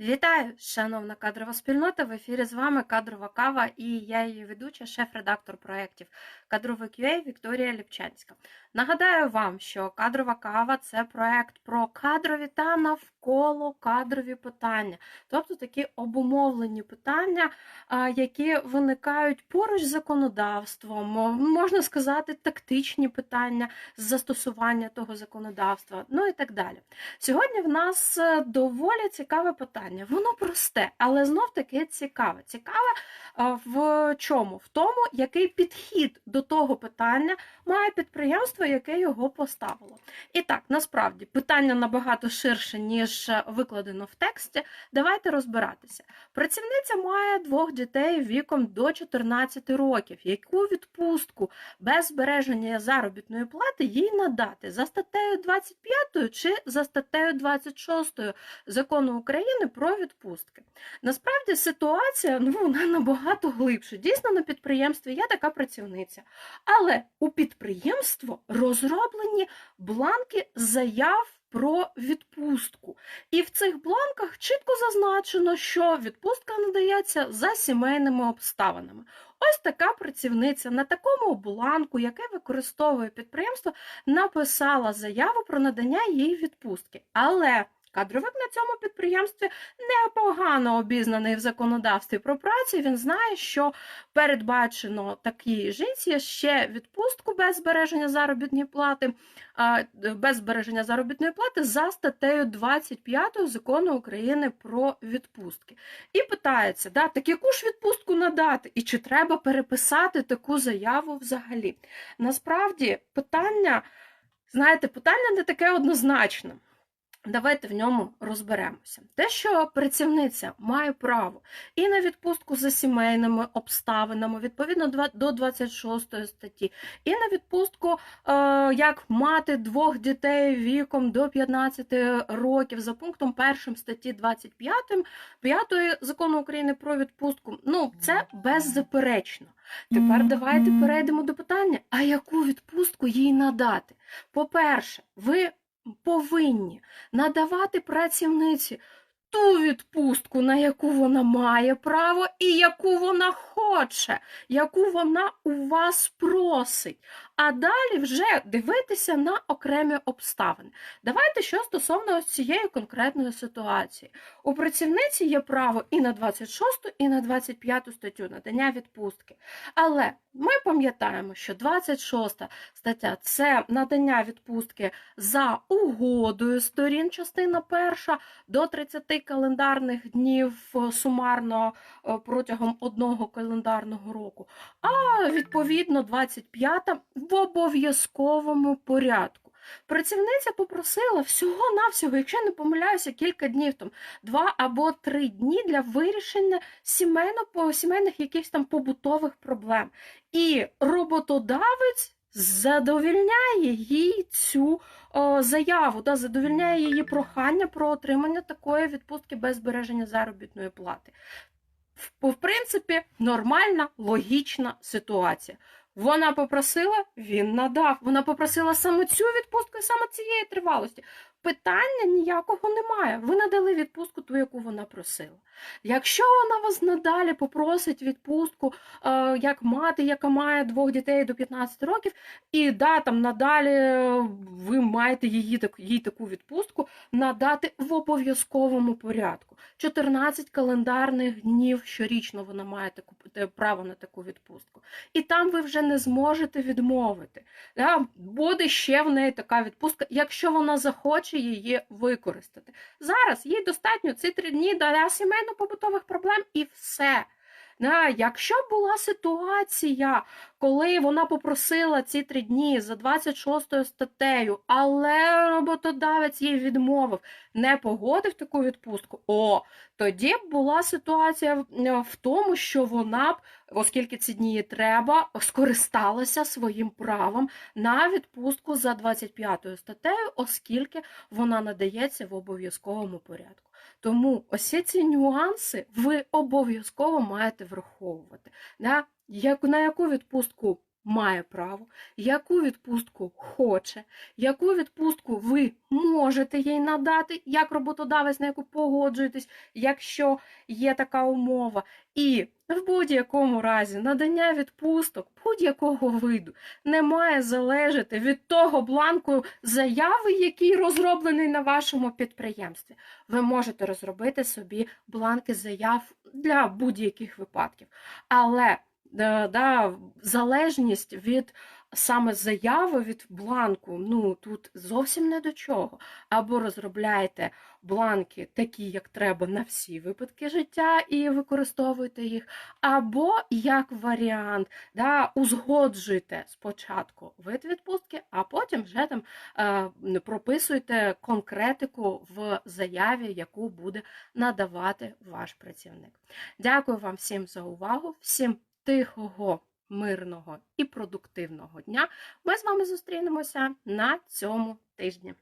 Вітаю, шановна кадрова спільнота. В ефірі з вами кадрова кава і я її ведуча, шеф-редактор проєктів Кадровий QA Вікторія Ліпчанська. Нагадаю вам, що кадрова кава це проєкт про кадрові та навколо кадрові питання, тобто такі обумовлені питання, які виникають поруч з законодавством, можна сказати, тактичні питання з застосування того законодавства, ну і так далі. Сьогодні в нас е, доволі цікаве питання. Воно просте, але знов таки цікаве. Цікаве в чому? В тому, який підхід до того питання має підприємство, яке його поставило. І так, насправді питання набагато ширше, ніж викладено в тексті. Давайте розбиратися. Працівниця має двох дітей віком до 14 років. Яку відпустку без збереження заробітної плати їй надати за статтею 25 чи за статтею 26 закону України про відпустки? Насправді ситуація ну, вона набагато глибше. Дійсно, на підприємстві є така працівниця. Але у підприємство розроблені бланки заяв про відпустку. І в цих бланках чітко зазначено, що відпустка надається за сімейними обставинами. Ось така працівниця на такому бланку, яке використовує підприємство, написала заяву про надання їй відпустки. Але кадровик на цьому підприємстві непогано обізнаний в законодавстві про працю. Він знає, що передбачено такій жінці ще відпустку без збереження заробітної плати, без збереження заробітної плати за статтею 25 закону України про відпустки. І питається, да, так яку ж відпустку надати, і чи треба переписати таку заяву взагалі? Насправді питання, знаєте, питання не таке однозначне. Давайте в ньому розберемося. Те, що працівниця має право і на відпустку за сімейними обставинами, відповідно до 26 статті, і на відпустку е, як мати двох дітей віком до 15 років за пунктом 1 статті 25 5 закону України про відпустку. Ну, це беззаперечно. Тепер давайте перейдемо до питання: а яку відпустку їй надати? По-перше, ви повинні надавати працівниці ту відпустку, на яку вона має право і яку вона хоче, яку вона у вас просить. А далі вже дивитися на окремі обставини. Давайте що стосовно ось цієї конкретної ситуації. У працівниці є право і на 26, і на 25 статтю надання відпустки. Але ми пам'ятаємо, що 26 стаття це надання відпустки за угодою сторін, частина перша, до 30 календарних днів е, сумарно е, протягом одного календарного року. А відповідно 25-та в обов'язковому порядку. Працівниця попросила всього-навсього, якщо я не помиляюся, кілька днів, там два або три дні для вирішення сімейно, сімейних якихось там побутових проблем. І роботодавець задовільняє їй цю о, заяву, да, задовільняє її прохання про отримання такої відпустки без збереження заробітної плати. В, в принципі, нормальна, логічна ситуація. Вона попросила, він надав. Вона попросила саме цю відпустку саме цієї тривалості. Питання ніякого немає. Ви надали відпустку ту, яку вона просила. Якщо вона вас надалі попросить відпустку, е, як мати, яка має двох дітей до 15 років, і да, там надалі е, ви маєте її їй таку відпустку надати в обов'язковому порядку. 14 календарних днів щорічно вона має таку право на таку відпустку. І там ви вже не зможете відмовити. Буде ще в неї така відпустка, якщо вона захоче її використати. Зараз їй достатньо ці три дні для сімейно-побутових проблем і все. Да, якщо була ситуація, коли вона попросила ці три дні за 26 статтею, але роботодавець їй відмовив, не погодив таку відпустку, о, тоді б була ситуація е, в тому, що вона б, оскільки ці дні їй треба, скористалася своїм правом на відпустку за 25 статтею, оскільки вона надається в обов'язковому порядку. Тому ось ці нюанси ви обов'язково маєте враховувати. На яку відпустку має право, яку відпустку хоче, яку відпустку ви можете їй надати, як роботодавець, на яку погоджуєтесь, якщо є така умова. І в будь-якому разі надання відпусток будь-якого виду не має залежати від того бланку заяви, який розроблений на вашому підприємстві. Ви можете розробити собі бланки заяв для будь-яких випадків. Але да, да, залежність від саме заяви від бланку, ну тут зовсім не до чого. Або розробляєте бланки такі, як треба на всі випадки життя, і використовуєте їх, або як варіант, да, узгоджуйте спочатку вид відпустки, а потім вже там е, прописуйте конкретику в заяві, яку буде надавати ваш працівник. Дякую вам всім за увагу, всім тихого, мирного і продуктивного дня. Ми з вами зустрінемося на цьому тижні.